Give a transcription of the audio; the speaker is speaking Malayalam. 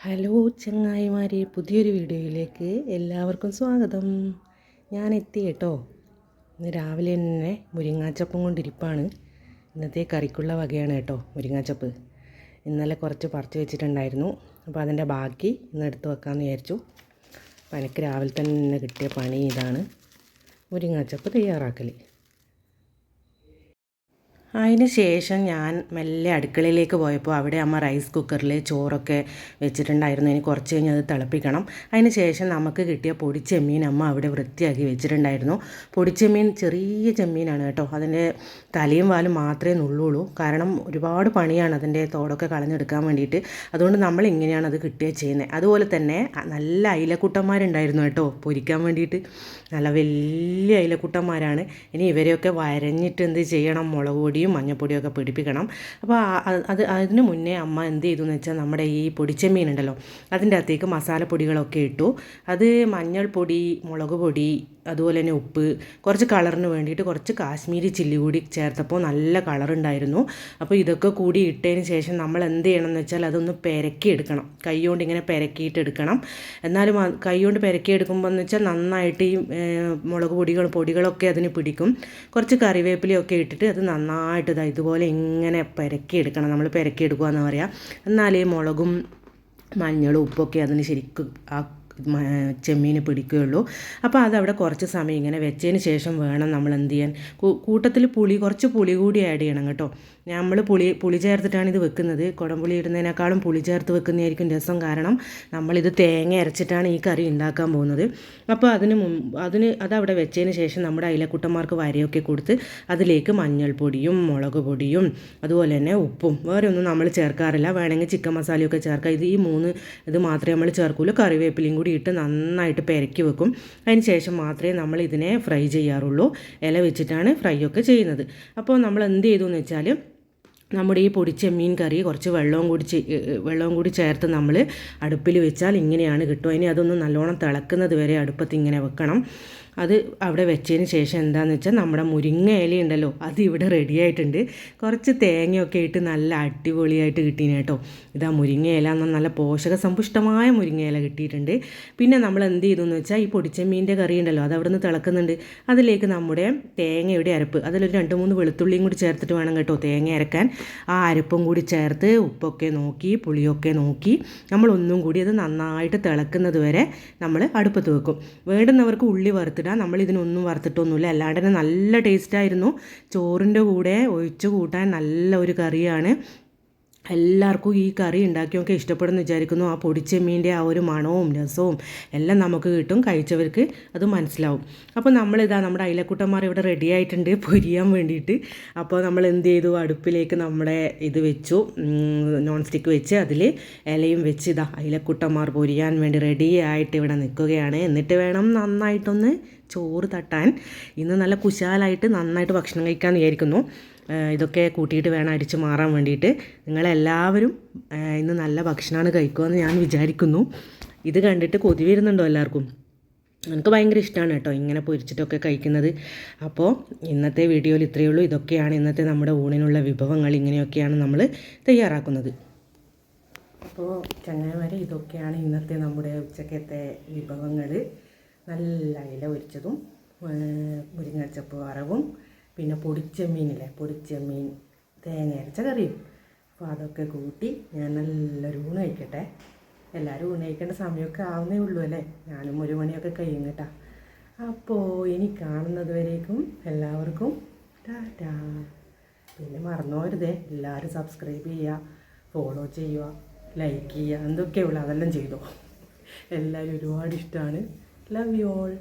ഹലോ ചങ്ങായിമാരെ പുതിയൊരു വീഡിയോയിലേക്ക് എല്ലാവർക്കും സ്വാഗതം. ഞാൻ എത്തി കേട്ടോ. ഇന്ന് രാവിലെ തന്നെ മുരിങ്ങാച്ചപ്പും കൊണ്ടിരിപ്പാണ്. ഇന്നത്തെ കറിക്കുള്ള വകയാണ് കേട്ടോ മുരിങ്ങാച്ചപ്പ്. ഇന്നലെ കുറച്ച് പറിച്ച് വെച്ചിട്ടുണ്ടായിരുന്നു. അപ്പോൾ അതിന്റെ ബാക്കി ഇന്ന് എടുത്ത് വെക്കാമെന്ന് വിചാരിച്ചു. അപ്പോൾ എനിക്ക് രാവിലെ തന്നെ കിട്ടിയ പണി ഇതാണ് മുരിങ്ങാച്ചപ്പ് തയ്യാറാക്കൽ അതിന് ശേഷം ഞാൻ മെല്ലെ അടുക്കളയിലേക്ക് പോയപ്പോൾ അവിടെ അമ്മ റൈസ് കുക്കറിൽ ചോറൊക്കെ വെച്ചിട്ടുണ്ടായിരുന്നു. ഇനി കുറച്ച് കഴിഞ്ഞ് അത് തിളപ്പിക്കണം. അതിന് ശേഷം നമുക്ക് കിട്ടിയ പൊടിച്ചെമ്മീൻ അമ്മ അവിടെ വൃത്തിയാക്കി വെച്ചിട്ടുണ്ടായിരുന്നു. പൊടിച്ചെമ്മീൻ ചെറിയ ചെമ്മീനാണ് കേട്ടോ. അതിന്റെ തലയും വാലും മാത്രമേ നുള്ളുള്ളൂ. കാരണം ഒരുപാട് പണിയാണ് അതിന്റെ തോടൊക്കെ കളഞ്ഞെടുക്കാൻ വേണ്ടിയിട്ട്. അതുകൊണ്ട് നമ്മൾ ഇങ്ങനെയാണ് അത് കിട്ടുക ചെയ്യുന്നത്. അതുപോലെ തന്നെ നല്ല അയിലക്കുട്ടന്മാരുണ്ടായിരുന്നു കേട്ടോ. പൊരിക്കാൻ വേണ്ടിയിട്ട്. നല്ല വലിയ അയിലക്കുട്ടന്മാരാണ്. ഇനി ഇവരെയൊക്കെ വരഞ്ഞിട്ട് എന്ത് ചെയ്യണം? മുളക് പൊടിയും മഞ്ഞൾപ്പൊടിയും പിടിപ്പിക്കണം. അപ്പോൾ അത് അതിന് മുന്നേ അമ്മ എന്ത് ചെയ്തു എന്ന് വെച്ചാൽ നമ്മുടെ ഈ പൊടിച്ചെമ്മീൻ ഉണ്ടല്ലോ അതിന്റെ അകത്തേക്ക് മസാലപ്പൊടികളൊക്കെ ഇട്ടു. അത് മഞ്ഞൾപ്പൊടി മുളക് പൊടി അതുപോലെ തന്നെ ഉപ്പ് കുറച്ച് കളറിന് വേണ്ടിയിട്ട് കുറച്ച് കാശ്മീരി ചില്ലി കൂടി ചേർത്തപ്പോൾ നല്ല കളറുണ്ടായിരുന്നു അപ്പോൾ ഇതൊക്കെ കൂടി ഇട്ടതിന് ശേഷം നമ്മൾ എന്ത് ചെയ്യണം എന്ന് വെച്ചാൽ അതൊന്ന് പെരക്കി എടുക്കണം. കൈകൊണ്ട് ഇങ്ങനെ പെരക്കിയിട്ട് എടുക്കണം. എന്നാലും കൈകൊണ്ട് പെരക്കി എടുക്കുമ്പോൾ എന്ന് വെച്ചാൽ നന്നായിട്ട് ഈ മുളക് പൊടികൾ പൊടികളൊക്കെ അതിന് പിടിക്കും. കുറച്ച് കറിവേപ്പിലയൊക്കെ ഇട്ടിട്ട് അത് നന്നായിട്ട് ഇതാ ഇതുപോലെ ഇങ്ങനെ പെരക്കി എടുക്കണം നമ്മൾ പെരക്കി എടുക്കുക എന്ന് പറയാം. എന്നാലേ മുളകും മഞ്ഞളും ഉപ്പൊക്കെ അതിന് ശരിക്കും ആ ചെമ്മീന് പിടിക്കുകയുള്ളൂ. അപ്പോൾ അതവിടെ കുറച്ച് സമയം ഇങ്ങനെ വെച്ചതിന് ശേഷം വേണം നമ്മൾ എന്ത് ചെയ്യാൻ. കൂട്ടത്തിൽ പുളി കുറച്ച് പുളി കൂടി ആഡ് ചെയ്യണം കേട്ടോ. നമ്മൾ പുളി പുളി ചേർത്തിട്ടാണ് ഇത് വെക്കുന്നത്. കുടംപുളി ഇടുന്നതിനേക്കാളും പുളി ചേർത്ത് വെക്കുന്നതായിരിക്കും രസം കാരണം നമ്മളിത് തേങ്ങ അരച്ചിട്ടാണ് ഈ കറി ഉണ്ടാക്കാൻ പോകുന്നത്. അപ്പോൾ അതിന് മുമ്പ് അതിന് അതവിടെ വെച്ചതിന് ശേഷം നമ്മുടെ അയിലക്കുട്ടന്മാർക്ക് വരയൊക്കെ കൊടുത്ത് അതിലേക്ക് മഞ്ഞൾപ്പൊടിയും മുളക് പൊടിയും അതുപോലെ തന്നെ ഉപ്പും വേറെ ഒന്നും നമ്മൾ ചേർക്കാറില്ല. വേണമെങ്കിൽ ചിക്കൻ മസാലയൊക്കെ ചേർക്കാം. ഇത് ഈ മൂന്ന് ഇത് മാത്രമേ നമ്മൾ ചേർക്കുള്ളൂ. കറിവേപ്പിലയും കൂടി ഇട്ട് നന്നായിട്ട് പെരക്കി വെക്കും. അതിന് ശേഷം മാത്രമേ നമ്മൾ ഇതിനെ ഫ്രൈ ചെയ്യാറുള്ളൂ. ഇല വെച്ചിട്ടാണ് ഫ്രൈ ഒക്കെ ചെയ്യുന്നത്. അപ്പോൾ നമ്മൾ എന്ത് ചെയ്തു എന്ന് വെച്ചാൽ നമ്മുടെ ഈ പൊടിച്ച മീൻ കറി കുറച്ച് വെള്ളവും കൂടി വെള്ളവും കൂടി ചേർത്ത് നമ്മൾ അടുപ്പിൽ വെച്ചാൽ ഇങ്ങനെയാണ് കിട്ടുക. ഇനി അതൊന്ന് നല്ലോണം തിളക്കുന്നത് വരെ അടുപ്പത്ത് ഇങ്ങനെ വെക്കണം. അത് അവിടെ വെച്ചതിന് ശേഷം എന്താണെന്ന് വെച്ചാൽ നമ്മുടെ മുരിങ്ങ ഇല ഉണ്ടല്ലോ അത് ഇവിടെ റെഡി ആയിട്ടുണ്ട്. കുറച്ച് തേങ്ങയൊക്കെ ഇട്ട് നല്ല അടിപൊളിയായിട്ട് കിട്ടീന് കേട്ടോ. ഇതാ മുരിങ്ങ ഇല എന്നാൽ നല്ല പോഷക സമ്പുഷ്ടമായ മുരിങ്ങ ഇല കിട്ടിയിട്ടുണ്ട്. പിന്നെ നമ്മൾ എന്ത് ചെയ്തു എന്ന് വെച്ചാൽ ഈ പൊടിച്ചമ്മീന്റെ കറി ഉണ്ടല്ലോ അത് അവിടെ നിന്ന് തിളക്കുന്നുണ്ട്. അതിലേക്ക് നമ്മുടെ തേങ്ങയുടെ അരപ്പ് അതിലൊരു രണ്ട് മൂന്ന് വെളുത്തുള്ളിയും കൂടി ചേർത്തിട്ട് വേണം കേട്ടോ തേങ്ങ അരക്കാൻ. ആ അരപ്പും കൂടി ചേർത്ത് ഉപ്പൊക്കെ നോക്കി പുളിയൊക്കെ നോക്കി നമ്മളൊന്നും കൂടി അത് നന്നായിട്ട് തിളക്കുന്നത് വരെ നമ്മൾ അടുപ്പത്ത് വെക്കും. വേണ്ടുന്നവർക്ക് ഉള്ളി വറുത്തിടാം നമ്മൾ ഇതിനൊന്നും വറുത്തിട്ടൊന്നുമില്ല. അല്ലാണ്ട് തന്നെ നല്ല ടേസ്റ്റായിരുന്നു ചോറിന്റെ കൂടെ ഒഴിച്ചു കൂട്ടാൻ നല്ല ഒരു കറിയാണ്. എല്ലാവർക്കും ഈ കറി ഉണ്ടാക്കിയൊക്കെ ഇഷ്ടപ്പെടുമെന്ന് വിചാരിക്കുന്നു. ആ പൊടിച്ചെമ്മീന്റെ ആ ഒരു മണവും രസവും എല്ലാം നമുക്ക് കിട്ടും. കഴിച്ചവർക്ക് അത് മനസ്സിലാവും. അപ്പോൾ നമ്മളിതാ നമ്മുടെ അയിലക്കുട്ടന്മാർ ഇവിടെ റെഡി ആയിട്ടുണ്ട് പൊരിയാൻ വേണ്ടിയിട്ട്. അപ്പോൾ നമ്മൾ എന്ത് ചെയ്തു? അടുപ്പിലേക്ക് നമ്മുടെ ഇത് വെച്ചു. നോൺ സ്റ്റിക്ക് വെച്ച് അതിൽ ഇലയും വെച്ച് ഇതാ അയിലക്കുട്ടന്മാർ പൊരിയാൻ വേണ്ടി റെഡി ആയിട്ട് ഇവിടെ നിൽക്കുകയാണ്. എന്നിട്ട് വേണം നന്നായിട്ടൊന്ന് ചോറ് തട്ടാൻ. ഇന്ന് നല്ല കുശാലായിട്ട് നന്നായിട്ട് ഭക്ഷണം കഴിക്കാമെന്ന് വിചാരിക്കുന്നു. ഇതൊക്കെ കൂട്ടിയിട്ട് വേണം അടിച്ച് മാറാൻ വേണ്ടിയിട്ട്. നിങ്ങളെല്ലാവരും ഇന്ന് നല്ല ഭക്ഷണമാണ് കഴിക്കുമെന്ന് ഞാൻ വിചാരിക്കുന്നു. ഇത് കണ്ടിട്ട് കൊതി വരുന്നുണ്ടോ എല്ലാവർക്കും? എനിക്ക് ഭയങ്കര ഇഷ്ടമാണ് കേട്ടോ ഇങ്ങനെ പൊരിച്ചിട്ടൊക്കെ കഴിക്കുന്നത്. അപ്പോൾ ഇന്നത്തെ വീഡിയോയിൽ ഇത്രയേ ഉള്ളൂ. ഇതൊക്കെയാണ് ഇന്നത്തെ നമ്മുടെ ഊണിനുള്ള വിഭവങ്ങൾ. ഇങ്ങനെയൊക്കെയാണ് നമ്മൾ തയ്യാറാക്കുന്നത്. അപ്പോൾ ചങ്ങായിമാരെ ഇതൊക്കെയാണ് ഇന്നത്തെ നമ്മുടെ ഉച്ചക്കത്തെ വിഭവങ്ങൾ നല്ല ഇല ഒരിച്ചതും മുരിങ്ങച്ചപ്പ് വറവും പിന്നെ പൊടിച്ചെമ്മീനില്ലേ പൊടിച്ചെമ്മീൻ തേങ്ങ അരച്ച കറിയും. അപ്പോൾ അതൊക്കെ കൂട്ടി ഞാൻ നല്ലൊരു ഊണ് കഴിക്കട്ടെ. എല്ലാവരും ഊണ് കഴിക്കേണ്ട സമയമൊക്കെ ആവുന്നേ ഉള്ളൂ അല്ലേ? ഞാനും ഒരു മണിയൊക്കെ കഴിയും കേട്ടാ. അപ്പോൾ ഇനി കാണുന്നത് വരേക്കും എല്ലാവർക്കും ടാറ്റാ. പിന്നെ മറന്നുപോരുതേ എല്ലാവരും സബ്സ്ക്രൈബ് ചെയ്യുക ഫോളോ ചെയ്യുക ലൈക്ക് ചെയ്യുക എന്തൊക്കെയുള്ളൂ അതെല്ലാം ചെയ്തോ. എല്ലാവരും ഒരുപാട് ഇഷ്ടമാണ് ലവ് യു ഓൾ